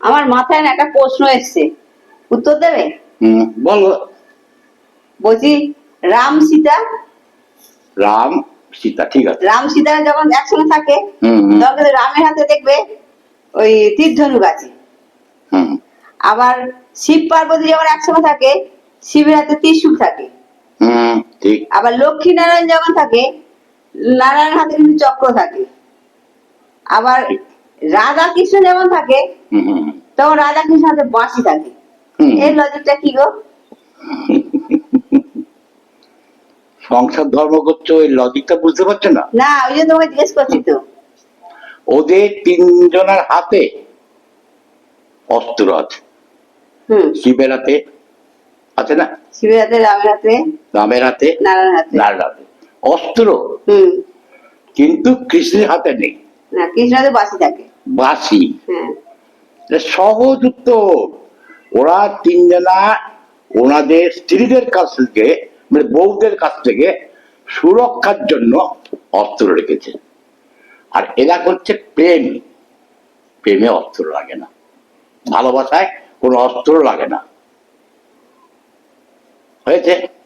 আমার মাথায় না একটা প্রশ্ন এসছে। উত্তর দেবে? বলো। বলছি রাম সীতা? রাম সীতা ঠিক আছে। রাম সীতা যখন একসঙ্গে থাকে তখন রামের হাতে দেখবে ওই আছে আবার শিব পার্বতী যখন একসঙ্গে থাকে শিবের হাতে ত্রিশূল থাকে। ঠিক। আবার লক্ষ্মী নারায়ণ যখন থাকে নারায়ণ হাতে কিন্তু চক্র থাকে। আবার রাধা কৃষ্ণ যখন থাকে তখন রাধা কৃষ্ণ হাতে বাঁশি থাকে। এর লজিকটা কি গো? সংসার ধর্ম করছ ওই লজিকটা বুঝতে পারছ না? না ওই জন্য তোমাকে জিজ্ঞেস করছি তো। ওদের তিনজনের হাতে অস্ত্র আছে। হুম। শিবের হাতে আছে না? শিবের হাতে রামের হাতে রামের হাতে নারায়ণ হাতে। নারায়ণ হাতে। অস্ত্র। হুম। কিন্তু কৃষ্ণের হাতে নেই। না থাকে। বাসি। হ্যাঁ। সহজ উত্তর। ওরা তিনজনা ওনাদের স্ত্রীদের কাছ থেকে মানে বউদের কাছ থেকে সুরক্ষার জন্য অস্ত্র রেখেছে। আর এরা করছে প্রেম। প্রেমে অস্ত্র লাগে না। ভালোবাসায় কোনো অস্ত্র লাগে না। হয়েছে?